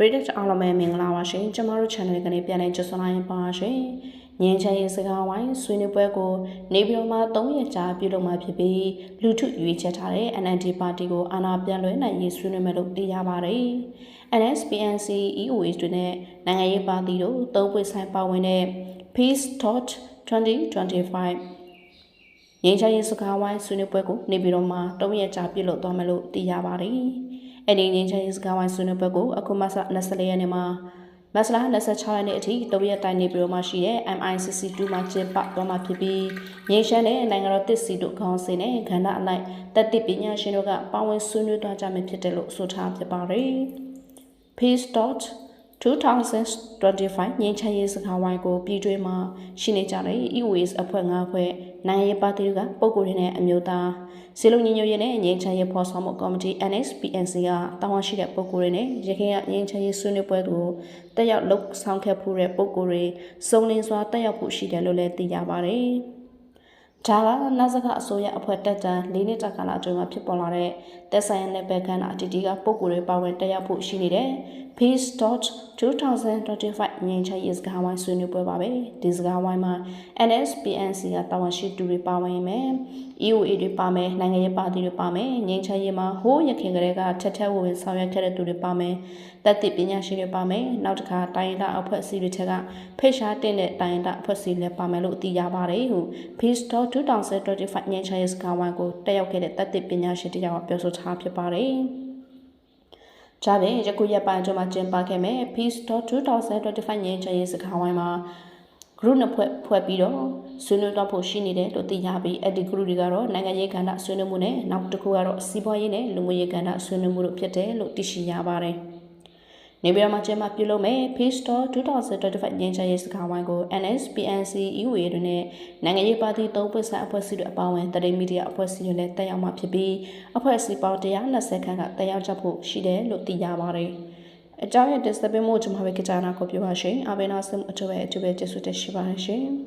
Reddit အားလုံးပဲမင်္ဂလာပါရှင်ကျမတို့ channel ကနေပြန်လည်ကြိုဆိုလိုက်ပါရှင်ငင်းချင်ရေးစကားဝိုင်းဆွေးနွေးပွဲကိုနေပြည်တော်မှာ3ရက်ကြာပြုလုပ်မှာဖြစ်ပြီးလူထုရွေးချယ်ထားတဲ့ NLD ပါတီကိုအာဏာပြန်လွှဲနိုင်ရေးဆွေးနွေးမယ်လို့သိရပါတယ် NSPNC EOH တွေနဲ့နိုင်ငံရေးပါတီတို့သုံးပွင့်ဆိုင်ပါဝင်တဲ့ Peace Talk 2025ငင်းချရေးစကားဝိုင်းဆွေးနွေးပွဲကိုနေပြည်တော်မှာ၃ရက်ကြာပြုလုပ်သွားမယ်လို့သိရပါတယ်။ အဲ့ဒီငင်းချရေးစကားဝိုင်းဆွေးနွေးပွဲကိုအခုမှစ24ရက်နေ့မှာမက်စလာ26ရက်နေ့အထိ၃ရက်တိုင်နေပြည်တော်မှာရှိတဲ့ MICC2 မှာကျင်းပသွားမှာဖြစ်ပြီးငင်းရှမ်းတဲ့နိုင်ငံတော်တစ်စီတို့ခေါင်းစဉ်နဲ့ခန္ဓာအလိုက်တက်တိပညာရှင်တို့ကပါဝင်ဆွေးနွေးသွားကြမယ်ဖြစ်တယ်လို့ဆိုထားဖြစ်ပါတယ်။ Peace Dot 2025ငင်းချရေးစကားဝိုင်းကိုပြည်တွင်းမှာရှိနေကြတဲ့ EOS အဖွဲ့၅ဖွဲ့နိုင်ငံရေးပါတီတွေကပုံကိုယ်ရင်းနဲ့အမျိုးသားစီလုံးညီညွတ်ရေးနဲ့ငင်းချရေးဖော်ဆောင်မှုကော်မတီ NSPNC ကတာဝန်ရှိတဲ့ပုံကိုယ်ရင်းနဲ့ရခိုင်ကငင်းချရေးဆွေးနွေးပွဲကိုတက်ရောက်လှုပ်ဆောင်ခဲ့မှုတဲ့ပုံကိုယ်တွေစုံလင်စွာတက်ရောက်ဖို့ရှိတယ်လို့လည်းသိရပါတယ်။ ဒါကနာဇကအစိုးရအဖွဲ့တက်တန်း၄နှစ်တာကာလအတွင်းမှာဖြစ်ပေါ်လာတဲ့တက်ဆိုင်ရနယ်ပယ်ကန်အတီတီကပုံကိုယ်တွေပါဝင်တက်ရောက်ဖို့ရှိနေတဲ့ Peace Dot 2025 ငင်းချရေးစကားဝိုင်းဆွေးနွေးပွဲပါပဲဒီစကားဝိုင်းမှာ NSPNC ကတာဝန်ရှိသူတွေပါဝင်မယ် EOA တွေပါမယ်နိုင်ငံရေးပါတီတွေပါမယ်ငင်းချရေးမှာဟိုးရခင်ကလေးကထက်ထက်ဝင်ဆောင်ရွက်ခဲ့တဲ့သူတွေပါမယ်တက်တိပညာရှင်တွေပါမယ်နောက်တစ်ခါတိုင်းရင်းသားအဖွဲ့အစည်းတွေထက်ကဖိတ်ရှားတင်တဲ့တိုင်းရင်းသားအဖွဲ့အစည်းတွေပါမယ်လို့သိရပါတယ်ဟု Peace Dot 2025ငင်းချရေးစကားဝိုင်းကိုတက်ရောက်ခဲ့တဲ့တက်တိပညာရှင်တယောက်ကပြောဆိုထားဖြစ်ပါတယ်။ဒါပြင်ယခုရက်ပိုင်းအတွင်းမှာကျင်းပခဲ့မဲ့ Peace Talk 2025ညချရေးစကားဝိုင်းမှာ group နှစ်ဖွဲ့ဖွဲ့ပြီးတော့ဆွေးနွေးတော့ဖို့ရှိနေတယ်လို့သိရပြီးအဲ့ဒီ group တွေကတော့နိုင်ငံရေးကဏ္ဍဆွေးနွေးမှုနဲ့နောက်တစ်ခုကတော့စီးပွားရေးနဲ့လူမှုရေးကဏ္ဍဆွေးနွေးမှုတို့ဖြစ်တယ်လို့သိရှိရပါတယ်။ နေပြည်တော်မှာကျင်းပပြုလုပ်မဲ့ Peace Talk 2025ညချရေးစကားဝိုင်းကို NSPNC EUA တွေနဲ့နိုင်ငံရေးပါတီသုံးပွင့်ဆိုင်အဖွဲ့အစည်းတွေအပါအဝင်တရေမီဒီယာအဖွဲ့အစည်းတွေလည်းတက်ရောက်မှာဖြစ်ပြီးအဖွဲ့အစည်းပေါင်း120ခန်းကတက်ရောက်ကြဖို့ရှိတယ်လို့သိရပါတယ်။အကြောင်းရတဲ့စပင်းမို့ကျွန်မပဲကြကြနာကိုပြောပါရှင်။အဘိနာစမှုအထူးပဲအထူးပဲကျေးဇူးတင်ရှိပါတယ်ရှင်။